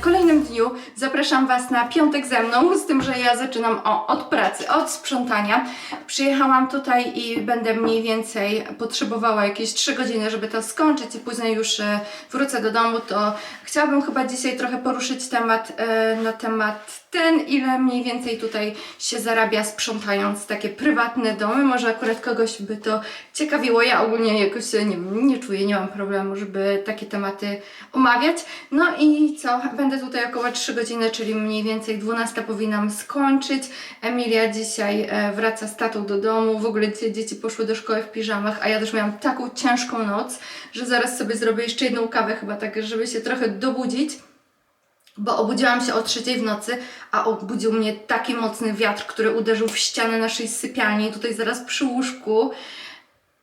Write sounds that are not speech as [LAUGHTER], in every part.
kolejnym dniu. Zapraszam Was na piątek ze mną, z tym, że ja zaczynam o, od pracy, od sprzątania. Przyjechałam tutaj i będę mniej więcej potrzebowała jakieś 3 godziny, żeby to skończyć i później już e, wrócę do domu, to chciałabym chyba dzisiaj trochę poruszyć temat e, na temat ten, ile mniej więcej tutaj się zarabia sprzątając takie prywatne domy. Może akurat kogoś by to ciekawiło. Ja ogólnie jakoś nie, nie czuję, nie mam problemu, żeby takie tematy omawiać. No i co? Będę tutaj około 3 godziny, czyli mniej więcej 12 powinnam skończyć. Emilia dzisiaj e, wraca z tatą do domu. W ogóle dzieci poszły do szkoły w piżamach, a ja też miałam taką ciężką noc, że zaraz sobie zrobię jeszcze jedną kawę chyba tak, żeby się trochę dobudzić bo obudziłam się o trzeciej w nocy, a obudził mnie taki mocny wiatr, który uderzył w ścianę naszej sypialni, tutaj zaraz przy łóżku,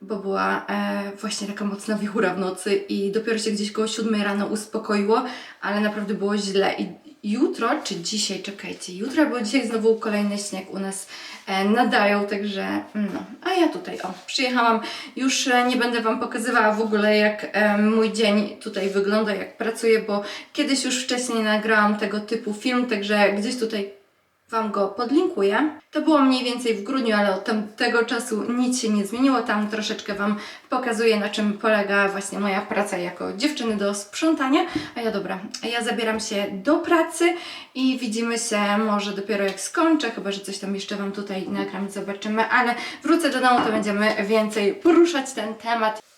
bo była e, właśnie taka mocna wichura w nocy i dopiero się gdzieś koło siódmej rano uspokoiło, ale naprawdę było źle i jutro, czy dzisiaj, czekajcie, jutro, bo dzisiaj znowu kolejny śnieg u nas e, nadają, także no, a ja tutaj, o, przyjechałam, już e, nie będę Wam pokazywała w ogóle jak e, mój dzień tutaj wygląda, jak pracuję, bo kiedyś już wcześniej nagrałam tego typu film, także gdzieś tutaj Wam go podlinkuję. To było mniej więcej w grudniu, ale od tego czasu nic się nie zmieniło. Tam troszeczkę Wam pokazuję, na czym polega właśnie moja praca jako dziewczyny do sprzątania. A ja dobra, ja zabieram się do pracy i widzimy się może dopiero jak skończę, chyba że coś tam jeszcze Wam tutaj nagram, zobaczymy, ale wrócę do domu, to będziemy więcej poruszać ten temat.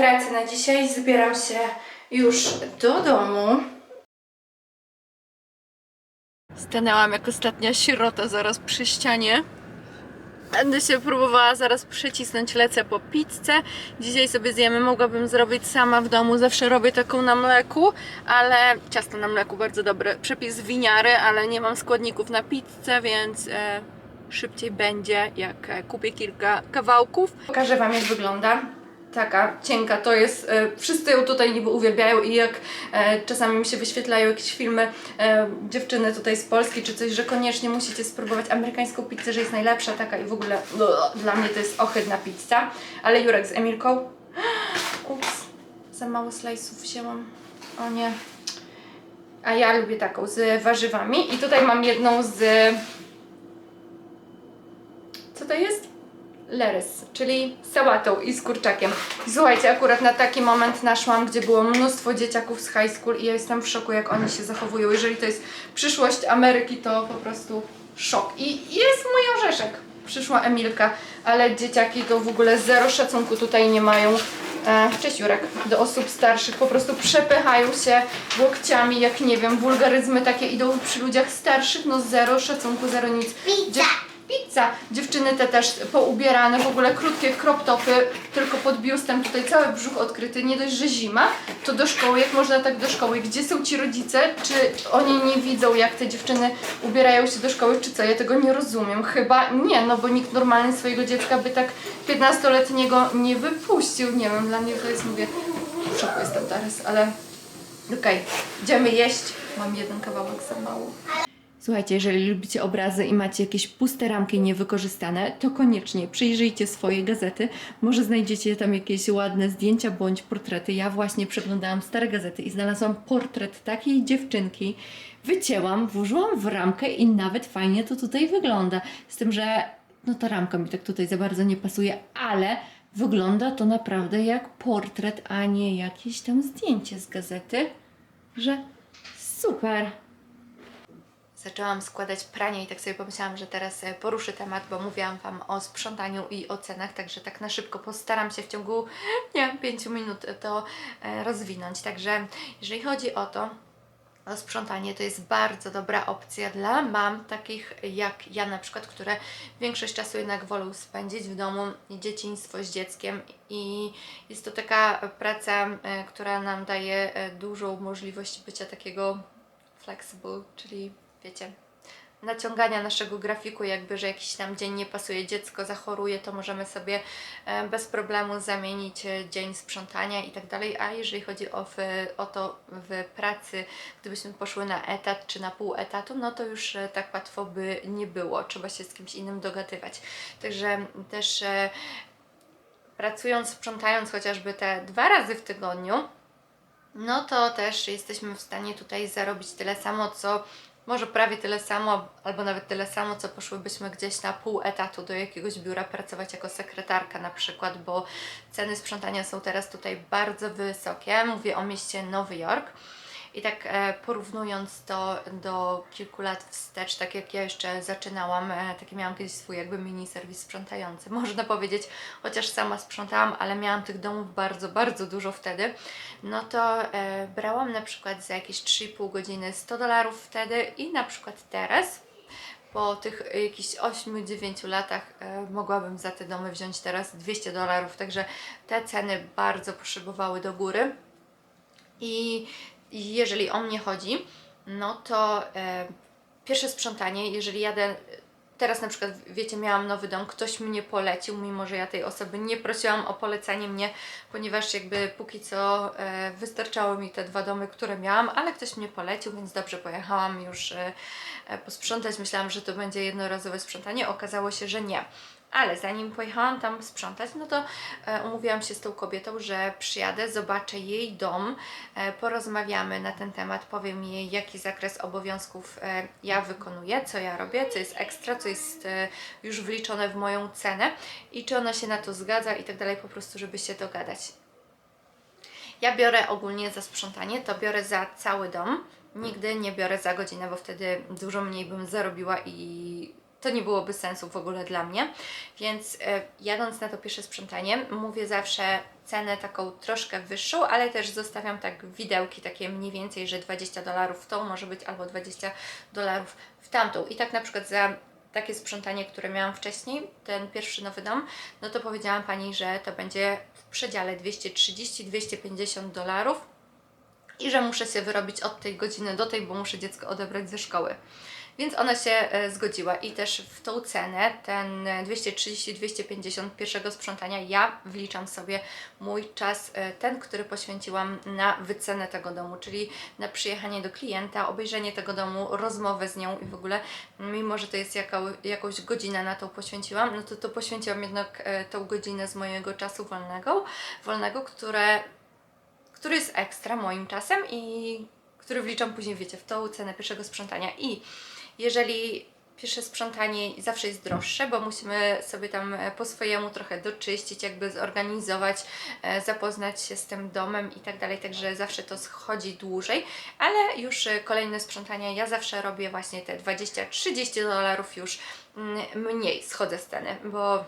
Pracy na dzisiaj. Zbieram się już do domu. Stanęłam jak ostatnia sierota zaraz przy ścianie. Będę się próbowała zaraz przycisnąć, lecę po pizzę. Dzisiaj sobie zjemy, mogłabym zrobić sama w domu, zawsze robię taką na mleku, ale ciasto na mleku bardzo dobre. Przepis winiary, ale nie mam składników na pizzę, więc e, szybciej będzie, jak e, kupię kilka kawałków. Pokażę Wam jak wygląda taka cienka to jest, e, wszyscy ją tutaj niby uwielbiają i jak e, czasami mi się wyświetlają jakieś filmy e, dziewczyny tutaj z Polski czy coś, że koniecznie musicie spróbować amerykańską pizzę, że jest najlepsza taka i w ogóle no, dla mnie to jest ohydna pizza, ale Jurek z Emilką. Ups, za mało slajsów wzięłam, o nie. A ja lubię taką z warzywami i tutaj mam jedną z co to jest? Lerys, czyli sałatą i z kurczakiem. Słuchajcie, akurat na taki moment naszłam, gdzie było mnóstwo dzieciaków z high school i ja jestem w szoku, jak oni się zachowują. Jeżeli to jest przyszłość Ameryki, to po prostu szok. I jest mój orzeszek. Przyszła Emilka, ale dzieciaki to w ogóle zero szacunku tutaj nie mają. E, cześć Jurek, do osób starszych po prostu przepychają się łokciami, jak nie wiem, wulgaryzmy takie idą przy ludziach starszych, no zero szacunku, zero nic. Pizza. Pizza. Dziewczyny te też poubierane, w ogóle krótkie crop topy, tylko pod biustem, tutaj cały brzuch odkryty. Nie dość, że zima, to do szkoły, jak można tak do szkoły? Gdzie są ci rodzice? Czy oni nie widzą, jak te dziewczyny ubierają się do szkoły, czy co? Ja tego nie rozumiem. Chyba nie, no bo nikt normalny swojego dziecka by tak 15-letniego nie wypuścił. Nie wiem, dla mnie to jest, mówię, w szoku jestem teraz, ale okej, idziemy jeść. Mam jeden kawałek za mało. Słuchajcie, jeżeli lubicie obrazy i macie jakieś puste ramki niewykorzystane, to koniecznie przyjrzyjcie swoje gazety. Może znajdziecie tam jakieś ładne zdjęcia bądź portrety. Ja właśnie przeglądałam stare gazety i znalazłam portret takiej dziewczynki. Wycięłam, włożyłam w ramkę i nawet fajnie to tutaj wygląda. Z tym, że no ta ramka mi tak tutaj za bardzo nie pasuje, ale wygląda to naprawdę jak portret, a nie jakieś tam zdjęcie z gazety. Że super zaczęłam składać pranie i tak sobie pomyślałam, że teraz e, poruszę temat, bo mówiłam Wam o sprzątaniu i o cenach, także tak na szybko postaram się w ciągu, nie wiem, 5 minut to e, rozwinąć. Także jeżeli chodzi o to, o sprzątanie, to jest bardzo dobra opcja dla mam takich jak ja na przykład, które większość czasu jednak wolą spędzić w domu, dzieciństwo z dzieckiem i jest to taka praca, e, która nam daje dużą możliwość bycia takiego flexible, czyli wiecie, naciągania naszego grafiku, jakby, że jakiś tam dzień nie pasuje, dziecko zachoruje, to możemy sobie e, bez problemu zamienić e, dzień sprzątania i tak dalej. A jeżeli chodzi o, w, o to w pracy, gdybyśmy poszły na etat czy na pół etatu, no to już e, tak łatwo by nie było. Trzeba się z kimś innym dogadywać. Także też pracując, sprzątając chociażby te dwa razy w tygodniu, no to też jesteśmy w stanie tutaj zarobić tyle samo, co może prawie tyle samo, albo nawet tyle samo, co poszłybyśmy gdzieś na pół etatu do jakiegoś biura pracować jako sekretarka na przykład, bo ceny sprzątania są teraz tutaj bardzo wysokie. Mówię o mieście Nowy Jork. I tak e, porównując to do kilku lat wstecz, tak jak ja jeszcze zaczynałam, e, taki miałam kiedyś swój jakby mini serwis sprzątający, [LAUGHS] można powiedzieć, chociaż sama sprzątałam, ale miałam tych domów bardzo, bardzo dużo wtedy, no to e, brałam na przykład za jakieś 3,5 godziny 100 dolarów wtedy i na przykład teraz po tych jakichś 8-9 latach e, mogłabym za te domy wziąć teraz 200 dolarów, także te ceny bardzo poszybowały do góry. I jeżeli o mnie chodzi, no to e, pierwsze sprzątanie, jeżeli jadę. Teraz na przykład, wiecie, miałam nowy dom, ktoś mnie polecił, mimo że ja tej osoby nie prosiłam o polecanie mnie, ponieważ jakby póki co e, wystarczały mi te dwa domy, które miałam, ale ktoś mnie polecił, więc dobrze pojechałam już e, e, posprzątać. Myślałam, że to będzie jednorazowe sprzątanie, okazało się, że nie. Ale zanim pojechałam tam sprzątać, no to e, umówiłam się z tą kobietą, że przyjadę, zobaczę jej dom, e, porozmawiamy na ten temat, powiem jej, jaki zakres obowiązków e, ja wykonuję, co ja robię, co jest ekstra, co jest już wliczone w moją cenę i czy ona się na to zgadza i tak dalej, po prostu, żeby się dogadać. Ja biorę ogólnie za sprzątanie, to biorę za cały dom. Nigdy nie biorę za godzinę, bo wtedy dużo mniej bym zarobiła i to nie byłoby sensu w ogóle dla mnie. Więc e, jadąc na to pierwsze sprzątanie, mówię zawsze cenę taką troszkę wyższą, ale też zostawiam tak widełki takie mniej więcej, że 20 dolarów w tą może być albo 20 dolarów w tamtą. I tak na przykład za takie sprzątanie, które miałam wcześniej, ten pierwszy nowy dom, no to powiedziałam Pani, że to będzie w przedziale 230-250 dolarów i że muszę się wyrobić od tej godziny do tej, bo muszę dziecko odebrać ze szkoły. Więc ona się e, zgodziła i też w tą cenę, ten 230-250 pierwszego sprzątania, ja wliczam sobie mój czas, e, ten, który poświęciłam na wycenę tego domu, czyli na przyjechanie do klienta, obejrzenie tego domu, rozmowę z nią i w ogóle, mimo że to jest jaka, jakąś godzinę na to poświęciłam, no to to poświęciłam jednak e, tą godzinę z mojego czasu wolnego, wolnego, które który jest ekstra moim czasem i który wliczam później, wiecie, w tą cenę pierwszego sprzątania. I jeżeli pierwsze sprzątanie zawsze jest droższe, bo musimy sobie tam e, po swojemu trochę doczyścić, jakby zorganizować, e, zapoznać się z tym domem i tak dalej, także zawsze to schodzi dłużej, ale już e, kolejne sprzątania ja zawsze robię właśnie te 20-30 dolarów już mm, mniej schodzę z ceny, bo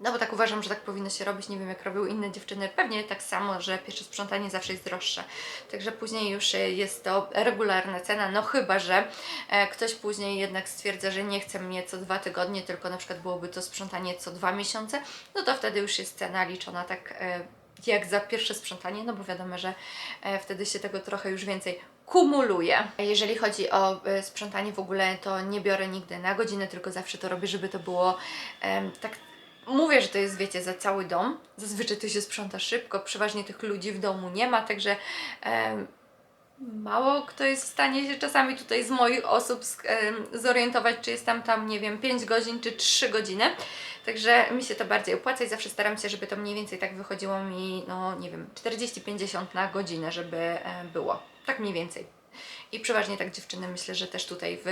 no bo tak uważam, że tak powinno się robić. Nie wiem, jak robią inne dziewczyny. Pewnie tak samo, że pierwsze sprzątanie zawsze jest droższe. Także później już e, jest to regularna cena. No chyba, że e, ktoś później jednak stwierdza, że nie chce mnie co dwa tygodnie, tylko na przykład byłoby to sprzątanie co dwa miesiące, no to wtedy już jest cena liczona tak. E, jak za pierwsze sprzątanie, no bo wiadomo, że wtedy się tego trochę już więcej kumuluje. Jeżeli chodzi o sprzątanie w ogóle, to nie biorę nigdy na godzinę, tylko zawsze to robię, żeby to było tak Mówię, że to jest, wiecie, za cały dom. Zazwyczaj to się sprząta szybko, przeważnie tych ludzi w domu nie ma, także em, mało kto jest w stanie się czasami tutaj z moich osób em, zorientować, czy jest tam tam, nie wiem, 5 godzin czy 3 godziny. Także mi się to bardziej opłaca i zawsze staram się, żeby to mniej więcej tak wychodziło mi, no nie wiem, 40-50 na godzinę, żeby e, było. Tak mniej więcej. I przeważnie tak dziewczyny myślę, że też tutaj w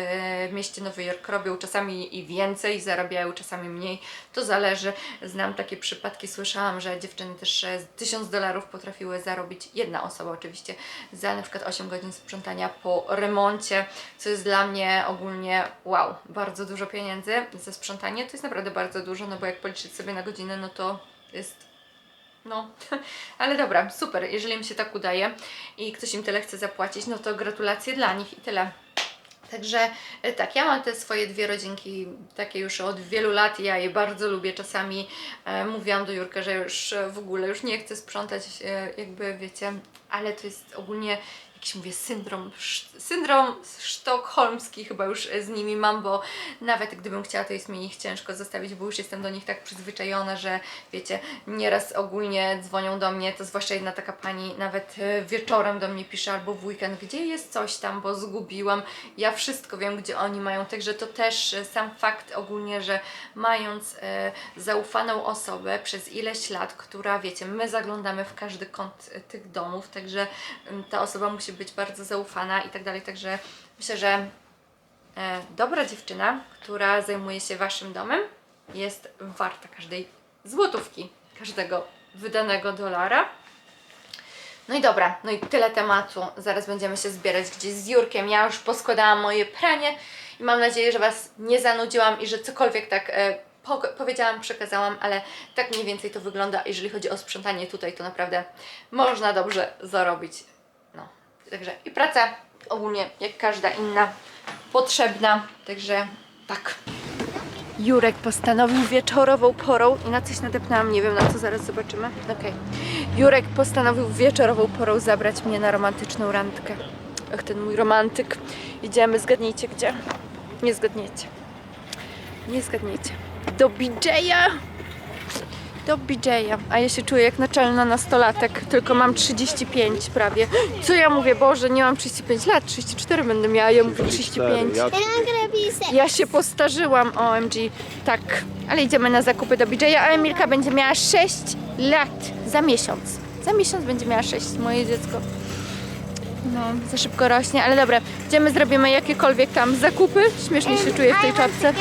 mieście Nowy Jork robią czasami i więcej, zarabiają czasami mniej. To zależy. Znam takie przypadki, słyszałam, że dziewczyny też e, 1000 dolarów potrafiły zarobić, jedna osoba oczywiście, za na przykład 8 godzin sprzątania po remoncie, co jest dla mnie ogólnie wow, bardzo dużo pieniędzy za sprzątanie. To jest naprawdę bardzo dużo, no bo jak policzyć sobie na godzinę, no to jest no, [LAUGHS] ale dobra, super. Jeżeli mi się tak udaje i ktoś im tyle chce zapłacić, no to gratulacje dla nich i tyle. Także e, tak, ja mam te swoje dwie rodzinki takie już od wielu lat ja je bardzo lubię. Czasami e, mówiłam do Jurka, że już w ogóle już nie chcę sprzątać, e, jakby wiecie, ale to jest ogólnie jakiś mówię syndrom, syndrom sztokholmski chyba już z nimi mam, bo nawet gdybym chciała, to jest mi ich ciężko zostawić, bo już jestem do nich tak przyzwyczajona, że wiecie, nieraz ogólnie dzwonią do mnie, to zwłaszcza jedna taka pani nawet e, wieczorem do mnie pisze albo w weekend, gdzie jest coś tam, bo zgubiłam. Ja wszystko wiem, gdzie oni mają, także to też e, sam fakt ogólnie, że mając e, zaufaną osobę przez ileś lat, która wiecie, my zaglądamy w każdy kąt e, tych domów, także ta osoba musi być bardzo zaufana i tak dalej, także myślę, że e, dobra dziewczyna, która zajmuje się waszym domem, jest warta każdej złotówki, każdego wydanego dolara. No i dobra, no i tyle tematu. Zaraz będziemy się zbierać gdzieś z Jurkiem. Ja już poskładałam moje pranie i mam nadzieję, że Was nie zanudziłam i że cokolwiek tak e, po, powiedziałam, przekazałam, ale tak mniej więcej to wygląda. Jeżeli chodzi o sprzątanie tutaj, to naprawdę można dobrze zarobić. Także i praca ogólnie jak każda inna potrzebna, także tak. Jurek postanowił wieczorową porą i na coś nadepnęłam, nie wiem na co, zaraz zobaczymy. Okej. Jurek postanowił wieczorową porą zabrać mnie na romantyczną randkę. Ach, ten mój romantyk. Idziemy, zgadnijcie gdzie? Nie zgadniecie. Nie zgadniecie. Do BJ'a! Do BJ'a. A ja się czuję jak naczelna nastolatek, tylko mam 35 prawie. Co ja mówię? Boże, nie mam 35 lat, 34 będę miała, ja mówię 35. Ja. Ja się postarzyłam, OMG. Tak, ale idziemy na zakupy do BJ, a Emilka będzie miała 6 lat za miesiąc. Za miesiąc będzie miała 6, moje dziecko. No, za szybko rośnie, ale dobra, idziemy, zrobimy jakiekolwiek tam zakupy. Śmiesznie się czuję w tej czapce.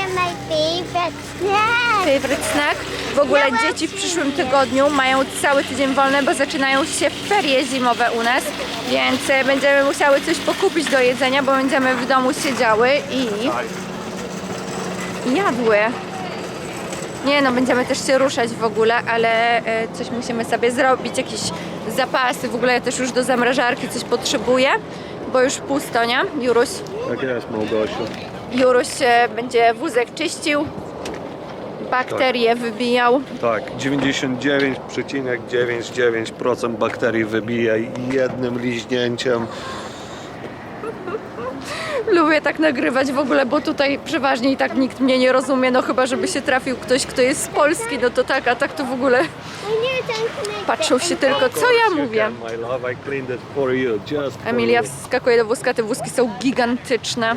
favorite snack. W ogóle dzieci w przyszłym tygodniu mają cały tydzień wolny, bo zaczynają się ferie zimowe u nas, więc e, będziemy musiały coś pokupić do jedzenia, bo będziemy w domu siedziały i i jadły. Nie no, będziemy też się ruszać w ogóle, ale e, coś musimy sobie zrobić, jakieś zapasy. W ogóle ja też już do zamrażarki coś potrzebuję, bo już pusto, nie? Juruś, tak jest, Małgosiu. Juruś e, będzie wózek czyścił, bakterie wybijał. Tak, 99,99% bakterii wybija jednym liźnięciem. [LAUGHS] Lubię tak nagrywać w ogóle, bo tutaj przeważnie i tak nikt mnie nie rozumie, no chyba żeby się trafił ktoś, kto jest z Polski, no to tak, a tak to w ogóle [LAUGHS] patrzą się tylko, co ja mówię. Emilia wskakuje do wózka, te wózki są gigantyczne.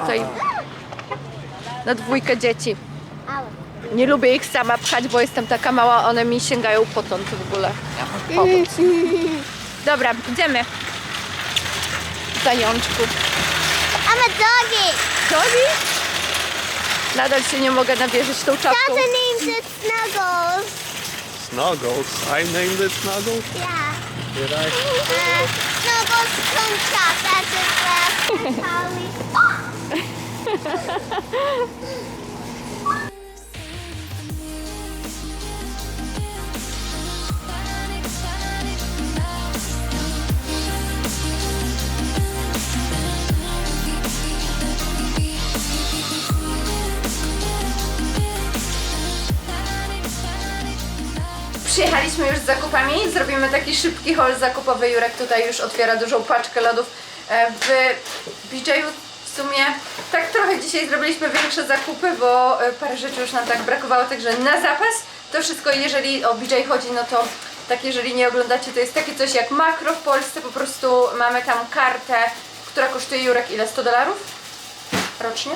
Tutaj na dwójkę dzieci. Nie lubię ich sama pchać, bo jestem taka mała, one mi sięgają potąd w ogóle. Ja mam. Dobra, idziemy. Zajączku. I'm a doggy. Dogi? Nadal się nie mogę nawierzyć tą czapką. Tata named it Snuggles. Snuggles, I named it Snuggles. Yeah. Did I? Uh, Snuggles from Chop. That's his last Holly. Przyjechaliśmy już z zakupami, zrobimy taki szybki haul zakupowy. Jurek tutaj już otwiera dużą paczkę lodów. E, W BJ-u w sumie tak trochę dzisiaj zrobiliśmy większe zakupy, bo e, parę rzeczy już nam tak brakowało, także na zapas to wszystko, jeżeli o BJ chodzi, no to tak jeżeli nie oglądacie, to jest takie coś jak makro w Polsce, po prostu mamy tam kartę, która kosztuje Jurek ile? 100 dolarów? Rocznie?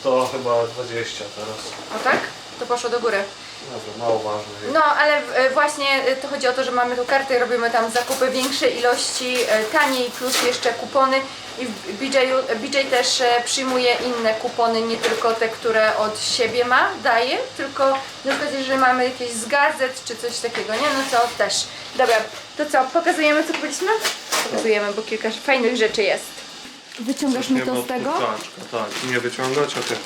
100 chyba 20 teraz. O tak? To poszło do góry. Dobra, mało ważne. No, ale e, właśnie e, to chodzi o to, że mamy tu kartę i robimy tam zakupy większej ilości, e, taniej, plus jeszcze kupony. I w BJ, BJ też e, przyjmuje inne kupony, nie tylko te, które od siebie ma, daje, tylko na przykład jeżeli mamy jakieś z gazet czy coś takiego, nie? No to też. Dobra, to co, pokazujemy co kupiliśmy? Pokazujemy, bo kilka fajnych rzeczy jest. Wyciągasz mi to z tego? Tak, nie wyciągać, okej.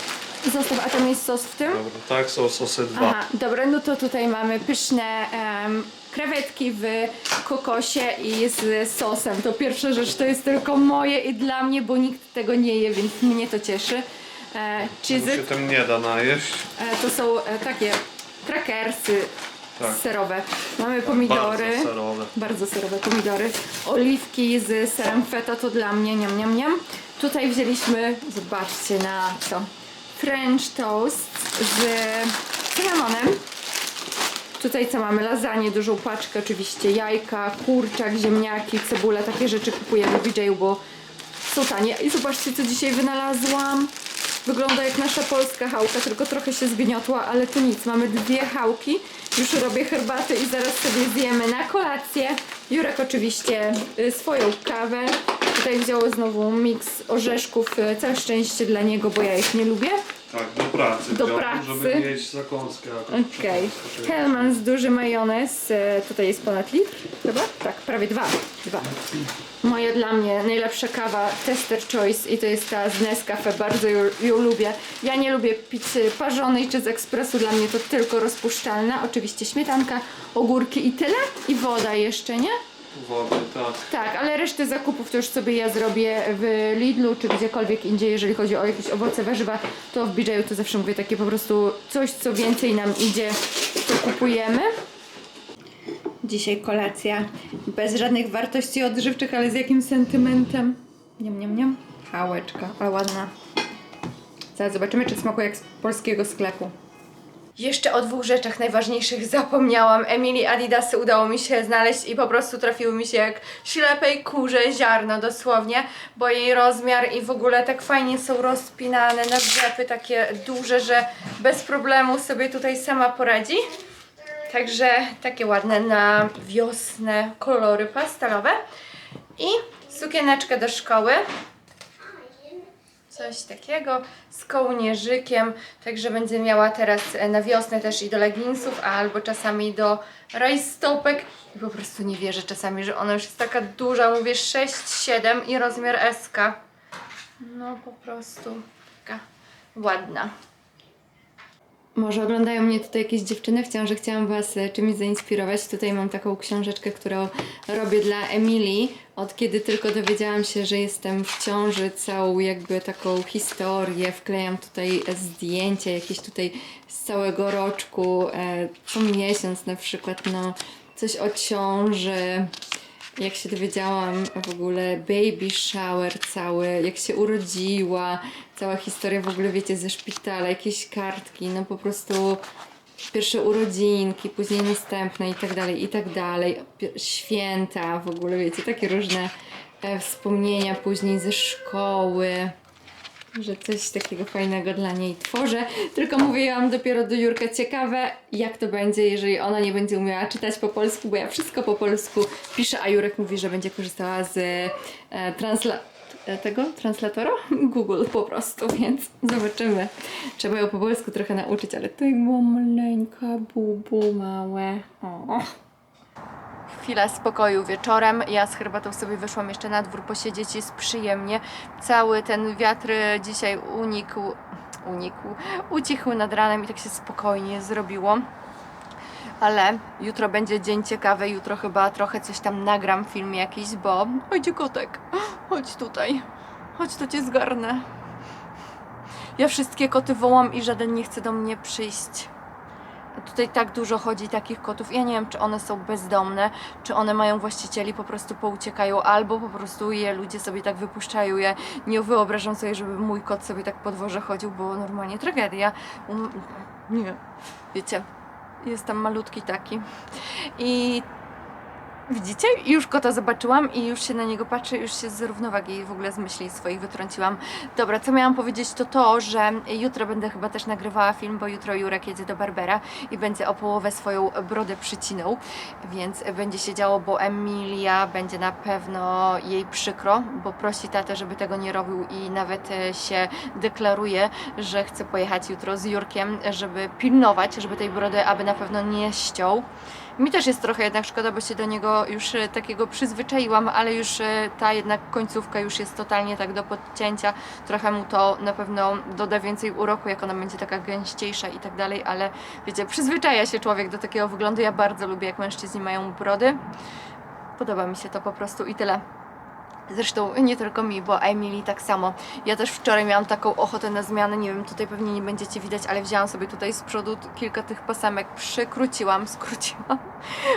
Zostaw, a tam jest sos w tym? Dobra, tak, są sosy dwa. Aha, dobra, no to tutaj mamy pyszne em, krewetki w kokosie i z sosem. To pierwsza rzecz, to jest tylko moje i dla mnie, bo nikt tego nie je, więc mnie to cieszy. E, Bo się tym nie da najeść. e, to są e, takie krakersy Tak. serowe. Mamy pomidory. Bardzo serowe. Bardzo serowe pomidory. Oliwki z serem feta to dla mnie, niam, niam, niam. Tutaj wzięliśmy, zobaczcie na co, French toast z cynamonem. Tutaj co mamy? Lasagne, dużą paczkę oczywiście, jajka, kurczak, ziemniaki, cebula, takie rzeczy kupujemy w BJ, bo są tanie. I zobaczcie co dzisiaj wynalazłam. Wygląda jak nasza polska chałka, tylko trochę się zgniotła, ale to nic. Mamy dwie chałki. Już robię herbatę i zaraz sobie zjemy na kolację. Jurek oczywiście y, swoją kawę. Tutaj wziął znowu miks orzeszków. y, Całe szczęście dla niego, bo ja ich nie lubię. Tak, do pracy. Do wziął, pracy. Żeby mieć zakąskę. Okej. przekąskę. Hellmann's duży majonez. e, Tutaj jest ponad litr, chyba? Tak, prawie dwa. dwa. Moja dla mnie najlepsza kawa Tester Choice i to jest ta z Nescafe. Bardzo ją, ją lubię. Ja nie lubię pić e, parzonej czy z ekspresu. Dla mnie to tylko rozpuszczalna. Oczywiście śmietanka, ogórki i tyle. I woda jeszcze, nie? Wody, tak. Tak, ale resztę zakupów to już sobie ja zrobię w Lidlu czy gdziekolwiek indziej, jeżeli chodzi o jakieś owoce, warzywa, to w BJ to zawsze mówię takie po prostu coś, co więcej nam idzie, to kupujemy. Dzisiaj kolacja bez żadnych wartości odżywczych, ale z jakim sentymentem. Niam, niam, niam. Chałeczka, ale ładna. Zaraz zobaczymy, czy smakuje jak z polskiego sklepu. Jeszcze o dwóch rzeczach najważniejszych zapomniałam. Emily Adidasy udało mi się znaleźć i po prostu trafiły mi się jak ślepej kurze ziarno dosłownie, bo jej rozmiar i w ogóle tak fajnie są rozpinane na zlepy takie duże, że bez problemu sobie tutaj sama poradzi. Także takie ładne na wiosnę kolory pastelowe. I sukieneczkę do szkoły. Coś takiego z kołnierzykiem, także będzie miała teraz e, na wiosnę też i do leginsów, albo czasami do rajstopek. I po prostu nie wierzę czasami, że ona już jest taka duża, mówię 6-7 i rozmiar SK. No po prostu taka ładna. Może oglądają mnie tutaj jakieś dziewczyny, wciąż chciałam Was e, czymś zainspirować. Tutaj mam taką książeczkę, którą robię dla Emilii. Od kiedy tylko dowiedziałam się, że jestem w ciąży, całą jakby taką historię, wklejam tutaj zdjęcia jakieś tutaj z całego roczku, e, co miesiąc na przykład, no coś o ciąży, jak się dowiedziałam w ogóle baby shower cały, jak się urodziła, cała historia w ogóle wiecie ze szpitala, jakieś kartki, no po prostu pierwsze urodzinki, później następne i tak dalej, i tak dalej, święta w ogóle wiecie, takie różne e, wspomnienia później ze szkoły że coś takiego fajnego dla niej tworzę. Tylko mówiłam dopiero do Jurka ciekawe, jak to będzie, jeżeli ona nie będzie umiała czytać po polsku, bo ja wszystko po polsku piszę, a Jurek mówi, że będzie korzystała z e, transla e, tego translatora? Google po prostu, więc zobaczymy. Trzeba ją po polsku trochę nauczyć, ale to było maleńka, bubu, małe. O. Chwila spokoju wieczorem. Ja z herbatą sobie wyszłam jeszcze na dwór posiedzieć, jest przyjemnie. Cały ten wiatr dzisiaj unikł, unikł, ucichł nad ranem i tak się spokojnie zrobiło. Ale jutro będzie dzień ciekawy, jutro chyba trochę coś tam nagram, film jakiś, bo... Chodź kotek, chodź tutaj, chodź to cię zgarnę. Ja wszystkie koty wołam i żaden nie chce do mnie przyjść. Tutaj tak dużo chodzi takich kotów. Ja nie wiem, czy one są bezdomne, czy one mają właścicieli, po prostu pouciekają, albo po prostu je ludzie sobie tak wypuszczają. Ja nie wyobrażam sobie, żeby mój kot sobie tak po dworze chodził, bo normalnie tragedia. Um, nie, wiecie, jest tam malutki taki. I Widzicie? Już kota zobaczyłam i już się na niego patrzę, już się z równowagi w ogóle z myśli swoich wytrąciłam. Dobra, co miałam powiedzieć to to, że jutro będę chyba też nagrywała film, bo jutro Jurek jedzie do Barbera i będzie o połowę swoją brodę przycinał, więc będzie się działo, bo Emilia będzie na pewno jej przykro, bo prosi tatę, żeby tego nie robił i nawet się deklaruje, że chce pojechać jutro z Jurkiem, żeby pilnować, żeby tej brody aby na pewno nie ściął. Mi też jest trochę jednak szkoda, bo się do niego już e, takiego przyzwyczaiłam, ale już e, ta jednak końcówka już jest totalnie tak do podcięcia. Trochę mu to na pewno doda więcej uroku, jak ona będzie taka gęściejsza i tak dalej, ale wiecie, przyzwyczaja się człowiek do takiego wyglądu. Ja bardzo lubię, jak mężczyźni mają brody. Podoba mi się to po prostu i tyle. Zresztą nie tylko mi, bo Emily tak samo. Ja też wczoraj miałam taką ochotę na zmianę, nie wiem, tutaj pewnie nie będziecie widać, ale wzięłam sobie tutaj z przodu kilka tych pasemek, przykróciłam, [LAUGHS] skróciłam.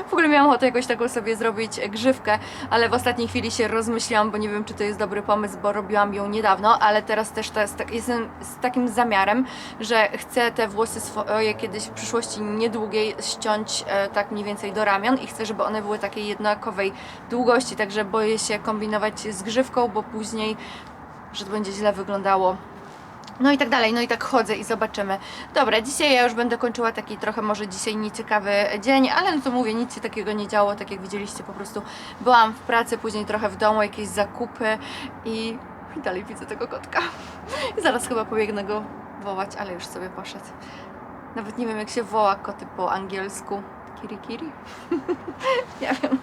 W ogóle miałam ochotę jakoś taką sobie zrobić grzywkę, ale w ostatniej chwili się rozmyśliłam, bo nie wiem, czy to jest dobry pomysł, bo robiłam ją niedawno, ale teraz też tak- jestem z takim zamiarem, że chcę te włosy swoje kiedyś w przyszłości niedługiej ściąć e, tak mniej więcej do ramion i chcę, żeby one były takiej jednakowej długości, także boję się kombinować z grzywką, bo później, że to będzie źle wyglądało. No i tak dalej, no i tak chodzę i zobaczymy. Dobra, dzisiaj ja już będę kończyła taki trochę może dzisiaj nieciekawy dzień, ale no to mówię, nic się takiego nie działo, tak jak widzieliście, po prostu byłam w pracy, później trochę w domu, jakieś zakupy i, dalej widzę tego kotka. [LAUGHS] Zaraz chyba pobiegnę go wołać, ale już sobie poszedł. Nawet nie wiem jak się woła koty po angielsku. Kiri kiri? [LAUGHS] nie wiem.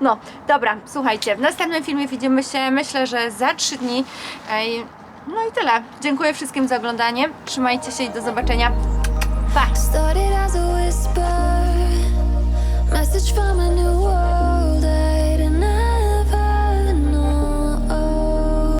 No, dobra, słuchajcie, w następnym filmie widzimy się, myślę, że za trzy dni. Ej, no i tyle. Dziękuję wszystkim za oglądanie. Trzymajcie się i do zobaczenia. Pa!